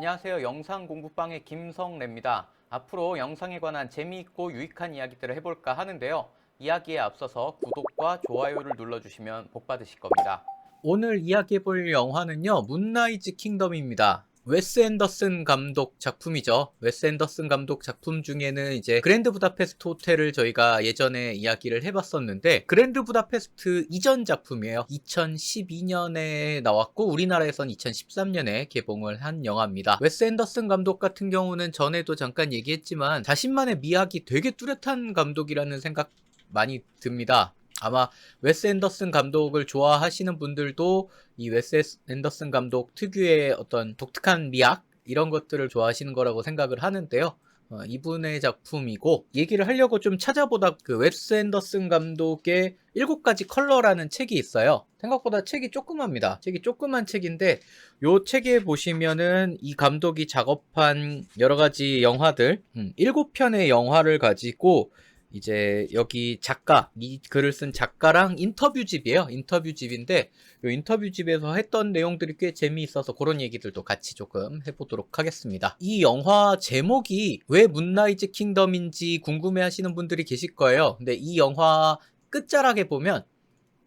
안녕하세요. 영상 공부방의 김성래입니다. 앞으로 영상에 관한 재미있고 유익한 이야기들을 해볼까 하는데요. 이야기에 앞서서 구독과 좋아요를 눌러주시면 복 받으실 겁니다. 오늘 이야기해볼 영화는요, 문라이즈 킹덤입니다. 웨스 앤더슨 감독 작품이죠. 웨스 앤더슨 감독 작품 중에는 이제 그랜드 부다페스트 호텔을 저희가 예전에 이야기를 해봤었는데 그랜드 부다페스트 이전 작품이에요. 2012년에 나왔고 우리나라에선 2013년에 개봉을 한 영화입니다. 웨스 앤더슨 감독 같은 경우는 전에도 잠깐 얘기했지만 자신만의 미학이 되게 뚜렷한 감독이라는 생각 많이 듭니다. 아마 웨스 앤더슨 감독을 좋아하시는 분들도 이 웨스 앤더슨 감독 특유의 어떤 독특한 미학 이런 것들을 좋아하시는 거라고 생각을 하는데요. 어, 이분의 작품이고 얘기를 하려고 좀 찾아보다 그 웨스 앤더슨 감독의 일곱 가지 컬러라는 책이 있어요. 생각보다 책이 조그맣니다. 책이 조그만 책인데 요 책에 보시면은 이 감독이 작업한 여러 가지 영화들 음, 일곱 편의 영화를 가지고 이제 여기 작가 이 글을 쓴 작가랑 인터뷰집이에요. 인터뷰집인데 이 인터뷰집에서 했던 내용들이 꽤 재미있어서 그런 얘기들도 같이 조금 해보도록 하겠습니다. 이 영화 제목이 왜 문라이즈 킹덤인지 궁금해하시는 분들이 계실 거예요. 근데 이 영화 끝자락에 보면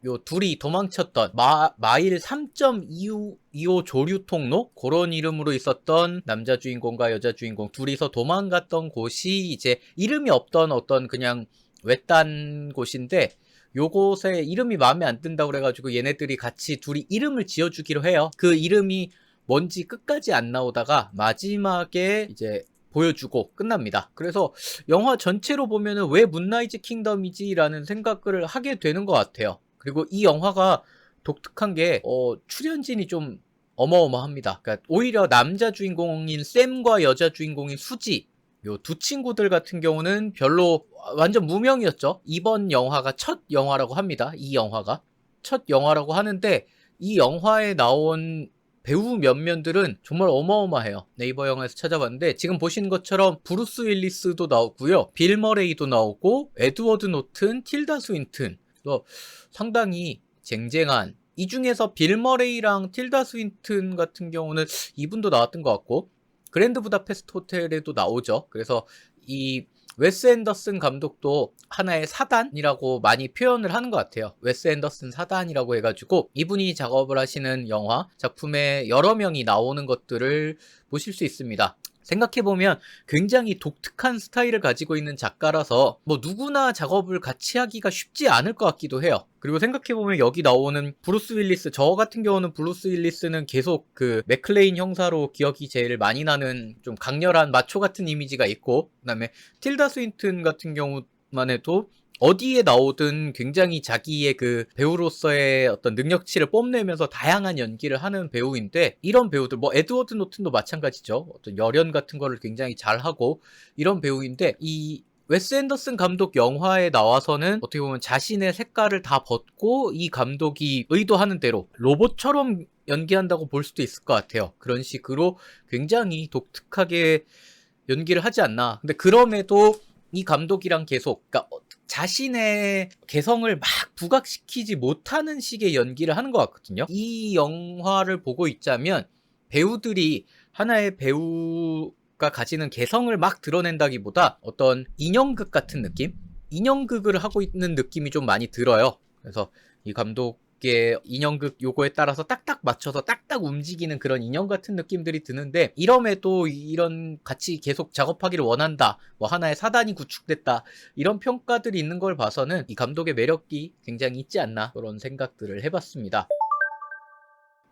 요 둘이 도망쳤던 마, 마일 3.25 조류 통로 그런 이름으로 있었던 남자 주인공과 여자 주인공 둘이서 도망갔던 곳이 이제 이름이 없던 어떤 그냥 외딴 곳인데 요곳에 이름이 마음에 안 든다고 그래가지고 얘네들이 같이 둘이 이름을 지어주기로 해요. 그 이름이 뭔지 끝까지 안 나오다가 마지막에 이제 보여주고 끝납니다. 그래서 영화 전체로 보면은 왜 문라이즈 킹덤이지라는 생각을 하게 되는 것 같아요. 그리고 이 영화가 독특한 게 어, 출연진이 좀 어마어마합니다. 그러니까 오히려 남자 주인공인 샘과 여자 주인공인 수지 요 두 친구들 같은 경우는 별로 완전 무명이었죠. 이번 영화가 첫 영화라고 합니다. 이 영화가 첫 영화라고 하는데 이 영화에 나온 배우 면면들은 정말 어마어마해요. 네이버 영화에서 찾아봤는데 지금 보시는 것처럼 브루스 윌리스도 나오고요. 빌 머레이도 나오고 에드워드 노튼, 틸다 스윈튼 또 상당히 쟁쟁한 이 중에서 빌 머레이랑 틸다 스윈튼 같은 경우는 이분도 나왔던 것 같고 그랜드 부다페스트 호텔에도 나오죠. 그래서 이 웨스 앤더슨 감독도 하나의 사단이라고 많이 표현을 하는 것 같아요. 웨스 앤더슨 사단이라고 해가지고 이분이 작업을 하시는 영화 작품에 여러 명이 나오는 것들을 보실 수 있습니다. 생각해보면 굉장히 독특한 스타일을 가지고 있는 작가라서 뭐 누구나 작업을 같이 하기가 쉽지 않을 것 같기도 해요. 그리고 생각해보면 여기 나오는 브루스 윌리스, 저 같은 경우는 브루스 윌리스는 계속 그 맥클레인 형사로 기억이 제일 많이 나는 좀 강렬한 마초 같은 이미지가 있고, 그 다음에 틸다 스윈튼 같은 경우만 해도 어디에 나오든 굉장히 자기의 그 배우로서의 어떤 능력치를 뽐내면서 다양한 연기를 하는 배우인데 이런 배우들 뭐 에드워드 노튼도 마찬가지죠. 어떤 열연 같은 거를 굉장히 잘하고 이런 배우인데 이 웨스 앤더슨 감독 영화에 나와서는 어떻게 보면 자신의 색깔을 다 벗고 이 감독이 의도하는 대로 로봇처럼 연기한다고 볼 수도 있을 것 같아요. 그런 식으로 굉장히 독특하게 연기를 하지 않나. 근데 그럼에도 이 감독이랑 계속 그러니까 자신의 개성을 막 부각시키지 못하는 식의 연기를 하는 것 같거든요. 이 영화를 보고 있자면 배우들이 하나의 배우가 가지는 개성을 막 드러낸다기보다 어떤 인형극 같은 느낌? 인형극을 하고 있는 느낌이 좀 많이 들어요. 그래서 이 감독 의 인형극 요거에 따라서 딱딱 맞춰서 딱딱 움직이는 그런 인형 같은 느낌들이 드는데 이럼에도 이런 같이 계속 작업하기를 원한다 뭐 하나의 사단이 구축됐다 이런 평가들이 있는 걸 봐서는 이 감독의 매력이 굉장히 있지 않나 그런 생각들을 해봤습니다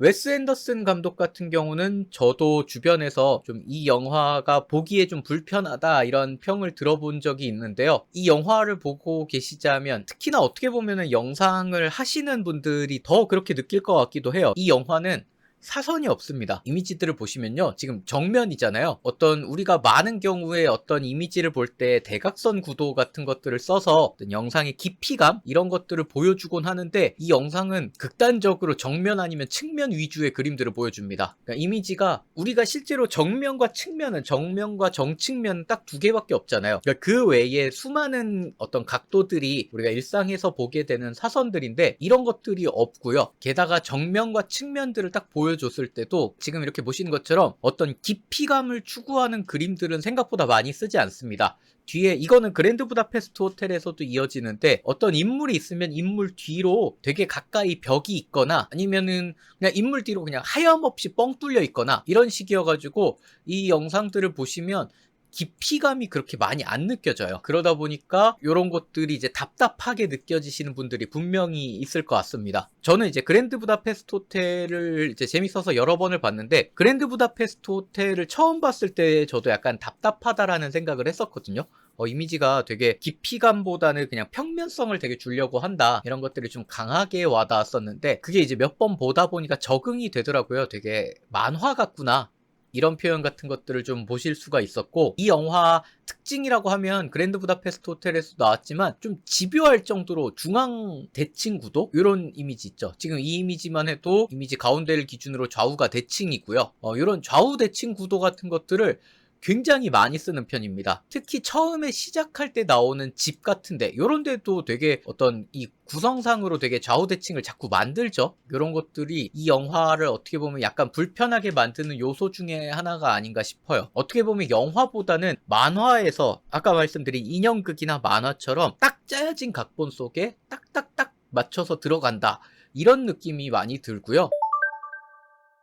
웨스 앤더슨 감독 같은 경우는 저도 주변에서 좀 이 영화가 보기에 좀 불편하다 이런 평을 들어본 적이 있는데요. 이 영화를 보고 계시자면 특히나 어떻게 보면은 영상을 하시는 분들이 더 그렇게 느낄 것 같기도 해요. 이 영화는 사선이 없습니다. 이미지들을 보시면요. 지금 정면이잖아요. 어떤 우리가 많은 경우에 어떤 이미지를 볼 때 대각선 구도 같은 것들을 써서 어떤 영상의 깊이감 이런 것들을 보여주곤 하는데 이 영상은 극단적으로 정면 아니면 측면 위주의 그림들을 보여줍니다. 그러니까 이미지가 우리가 실제로 정면과 측면은 정면과 정측면 딱 두 개밖에 없잖아요. 그러니까 그 외에 수많은 어떤 각도들이 우리가 일상에서 보게 되는 사선들인데 이런 것들이 없고요. 게다가 정면과 측면들을 딱 보여 보여줬을 때도 지금 이렇게 보시는 것처럼 어떤 깊이감을 추구하는 그림들은 생각보다 많이 쓰지 않습니다. 뒤에 이거는 그랜드 부다페스트 호텔에서도 이어지는데 어떤 인물이 있으면 인물 뒤로 되게 가까이 벽이 있거나 아니면은 그냥 인물 뒤로 그냥 하염없이 뻥 뚫려 있거나 이런 식이어가지고 이 영상들을 보시면 깊이감이 그렇게 많이 안 느껴져요. 그러다 보니까 이런 것들이 이제 답답하게 느껴지시는 분들이 분명히 있을 것 같습니다. 저는 이제 그랜드 부다페스트 호텔을 이제 재밌어서 여러 번을 봤는데 그랜드 부다페스트 호텔을 처음 봤을 때 저도 약간 답답하다라는 생각을 했었거든요. 어, 이미지가 되게 깊이감보다는 그냥 평면성을 되게 주려고 한다. 이런 것들이 좀 강하게 와닿았었는데 그게 이제 몇 번 보다 보니까 적응이 되더라고요. 되게 만화 같구나. 이런 표현 같은 것들을 좀 보실 수가 있었고 이 영화 특징이라고 하면 그랜드 부다페스트 호텔에서 나왔지만 좀 집요할 정도로 중앙 대칭 구도? 이런 이미지 있죠. 지금 이 이미지만 해도 이미지 가운데를 기준으로 좌우가 대칭이고요. 어, 이런 좌우 대칭 구도 같은 것들을 굉장히 많이 쓰는 편입니다. 특히 처음에 시작할 때 나오는 집 같은데 이런 데도 되게 어떤 이 구성상으로 되게 좌우대칭을 자꾸 만들죠. 이런 것들이 이 영화를 어떻게 보면 약간 불편하게 만드는 요소 중에 하나가 아닌가 싶어요. 어떻게 보면 영화보다는 만화에서 아까 말씀드린 인형극이나 만화처럼 딱 짜여진 각본 속에 딱딱딱 맞춰서 들어간다. 이런 느낌이 많이 들고요.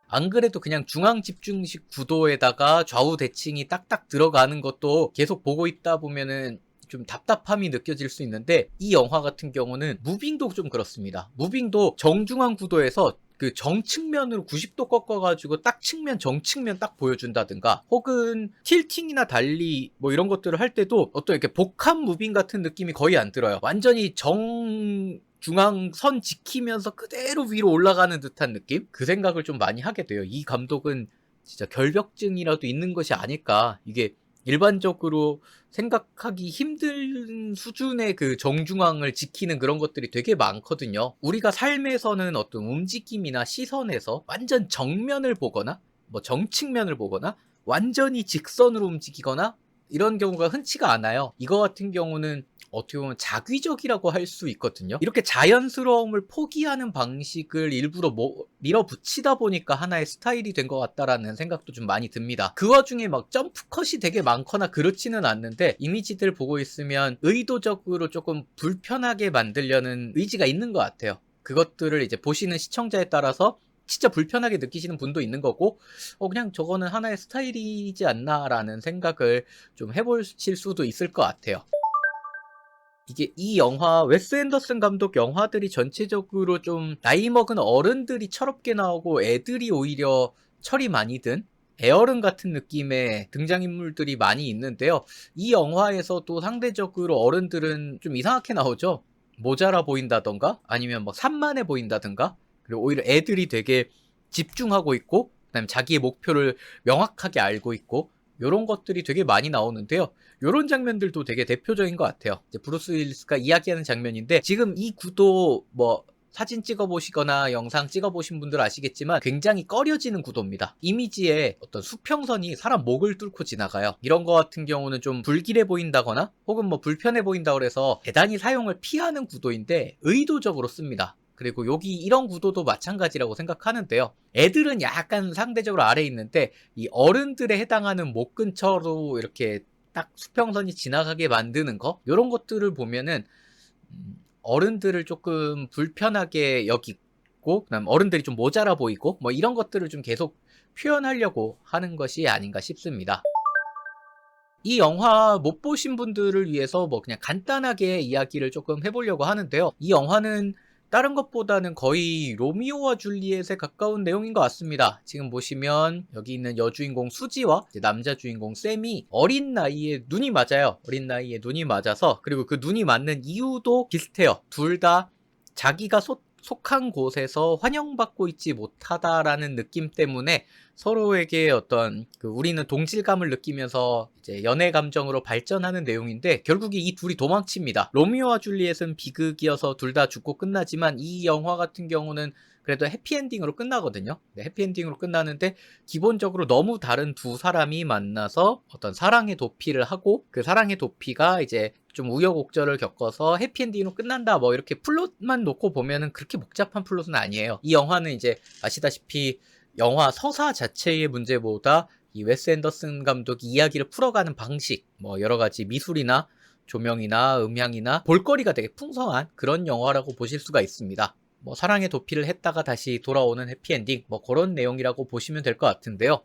안 그래도 그냥 중앙 집중식 구도에다가 좌우 대칭이 딱딱 들어가는 것도 계속 보고 있다 보면은 좀 답답함이 느껴질 수 있는데 이 영화 같은 경우는 무빙도 좀 그렇습니다. 무빙도 정중앙 구도에서 그 정측면으로 90도 꺾어가지고 딱 측면 정측면 딱 보여준다든가 혹은 틸팅이나 달리 뭐 이런 것들을 할 때도 어떤 이렇게 복합 무빙 같은 느낌이 거의 안 들어요. 완전히 정 중앙선 지키면서 그대로 위로 올라가는 듯한 느낌? 그 생각을 좀 많이 하게 돼요. 이 감독은 진짜 결벽증이라도 있는 것이 아닐까. 이게 일반적으로 생각하기 힘든 수준의 그 정중앙을 지키는 그런 것들이 되게 많거든요. 우리가 삶에서는 어떤 움직임이나 시선에서 완전 정면을 보거나 뭐 정측면을 보거나 완전히 직선으로 움직이거나 이런 경우가 흔치가 않아요. 이거 같은 경우는 어떻게 보면 자귀적이라고 할 수 있거든요. 이렇게 자연스러움을 포기하는 방식을 일부러 뭐 밀어붙이다 보니까 하나의 스타일이 된 것 같다라는 생각도 좀 많이 듭니다. 그 와중에 막 점프컷이 되게 많거나 그렇지는 않는데 이미지들 보고 있으면 의도적으로 조금 불편하게 만들려는 의지가 있는 것 같아요. 그것들을 이제 보시는 시청자에 따라서 진짜 불편하게 느끼시는 분도 있는 거고, 어, 그냥 저거는 하나의 스타일이지 않나라는 생각을 좀 해보실 수도 있을 것 같아요. 이게 이 영화 웨스 앤더슨 감독 영화들이 전체적으로 좀 나이 먹은 어른들이 철없게 나오고 애들이 오히려 철이 많이 든 애어른 같은 느낌의 등장인물들이 많이 있는데요. 이 영화에서도 상대적으로 어른들은 좀 이상하게 나오죠. 모자라 보인다던가 아니면 뭐 산만해 보인다던가 그리고 오히려 애들이 되게 집중하고 있고 그다음에 자기의 목표를 명확하게 알고 있고 이런 것들이 되게 많이 나오는데요. 이런 장면들도 되게 대표적인 것 같아요. 이제 브루스 윌리스가 이야기하는 장면인데 지금 이 구도 뭐 사진 찍어보시거나 영상 찍어보신 분들 아시겠지만 굉장히 꺼려지는 구도입니다. 이미지에 어떤 수평선이 사람 목을 뚫고 지나가요. 이런 거 같은 경우는 좀 불길해 보인다거나 혹은 뭐 불편해 보인다 그래서 대단히 사용을 피하는 구도인데 의도적으로 씁니다. 그리고 여기 이런 구도도 마찬가지라고 생각하는데요. 애들은 약간 상대적으로 아래에 있는데 이 어른들에 해당하는 목 근처로 이렇게 딱 수평선이 지나가게 만드는 거 이런 것들을 보면은 음, 어른들을 조금 불편하게 여기고 그다음 어른들이 좀 모자라 보이고 뭐 이런 것들을 좀 계속 표현하려고 하는 것이 아닌가 싶습니다. 이 영화 못 보신 분들을 위해서 뭐 그냥 간단하게 이야기를 조금 해보려고 하는데요. 이 영화는 다른 것보다는 거의 로미오와 줄리엣에 가까운 내용인 것 같습니다. 지금 보시면 여기 있는 여주인공 수지와 남자 주인공 샘이 어린 나이에 눈이 맞아요. 어린 나이에 눈이 맞아서 그리고 그 눈이 맞는 이유도 비슷해요. 둘 다 자기가 속, 속한 곳에서 환영받고 있지 못하다라는 느낌 때문에 서로에게 어떤 그 우리는 동질감을 느끼면서 이제 연애 감정으로 발전하는 내용인데 결국에 이 둘이 도망칩니다. 로미오와 줄리엣은 비극이어서 둘 다 죽고 끝나지만 이 영화 같은 경우는 그래도 해피엔딩으로 끝나거든요. 네, 해피엔딩으로 끝나는데 기본적으로 너무 다른 두 사람이 만나서 어떤 사랑의 도피를 하고 그 사랑의 도피가 이제 좀 우여곡절을 겪어서 해피엔딩으로 끝난다 뭐 이렇게 플롯만 놓고 보면은 그렇게 복잡한 플롯은 아니에요. 이 영화는 이제 아시다시피 영화 서사 자체의 문제보다 이 웨스 앤더슨 감독이 이야기를 풀어가는 방식, 뭐 여러 가지 미술이나 조명이나 음향이나 볼거리가 되게 풍성한 그런 영화라고 보실 수가 있습니다. 뭐 사랑의 도피를 했다가 다시 돌아오는 해피엔딩 뭐 그런 내용이라고 보시면 될 것 같은데요.